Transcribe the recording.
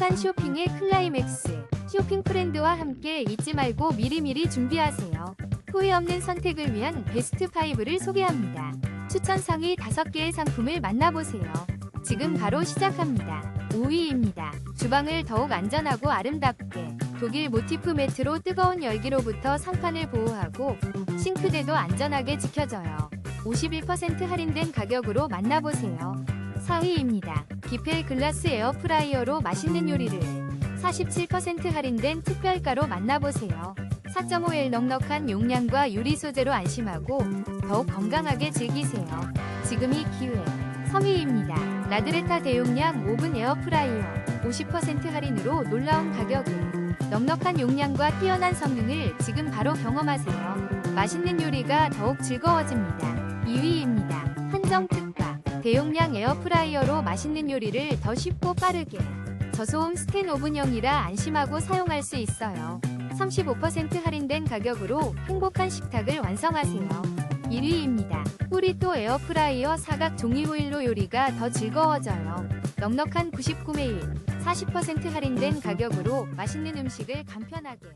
행복한 쇼핑의 클라이맥스. 쇼핑 프렌드와 함께 잊지 말고 미리미리 준비하세요. 후회 없는 선택을 위한 베스트 5를 소개합니다. 추천 상위 5개의 상품을 만나보세요. 지금 바로 시작합니다. 5위입니다. 주방을 더욱 안전하고 아름답게 독일 모티프 매트로 뜨거운 열기로부터 상판을 보호하고 싱크대도 안전하게 지켜져요. 51% 할인된 가격으로 만나보세요. 4위입니다. 기펠 글라스 에어프라이어로 맛있는 요리를 47% 할인된 특별가로 만나보세요. 4.5L 넉넉한 용량과 유리 소재로 안심하고 더욱 건강하게 즐기세요. 지금이 기회. 3위입니다. 라드레타 대용량 오븐 에어프라이어 50% 할인으로 놀라운 가격에 넉넉한 용량과 뛰어난 성능을 지금 바로 경험하세요. 맛있는 요리가 더욱 즐거워집니다. 2위입니다. 한정 특가 대용량 에어프라이어로 맛있는 요리를 더 쉽고 빠르게 저소음 스텐 오븐형이라 안심하고 사용할 수 있어요. 35% 할인된 가격으로 행복한 식탁을 완성하세요. 1위입니다. 뿌리또 에어프라이어 사각 종이 호일로 요리가 더 즐거워져요. 넉넉한 99매일 40% 할인된 가격으로 맛있는 음식을 간편하게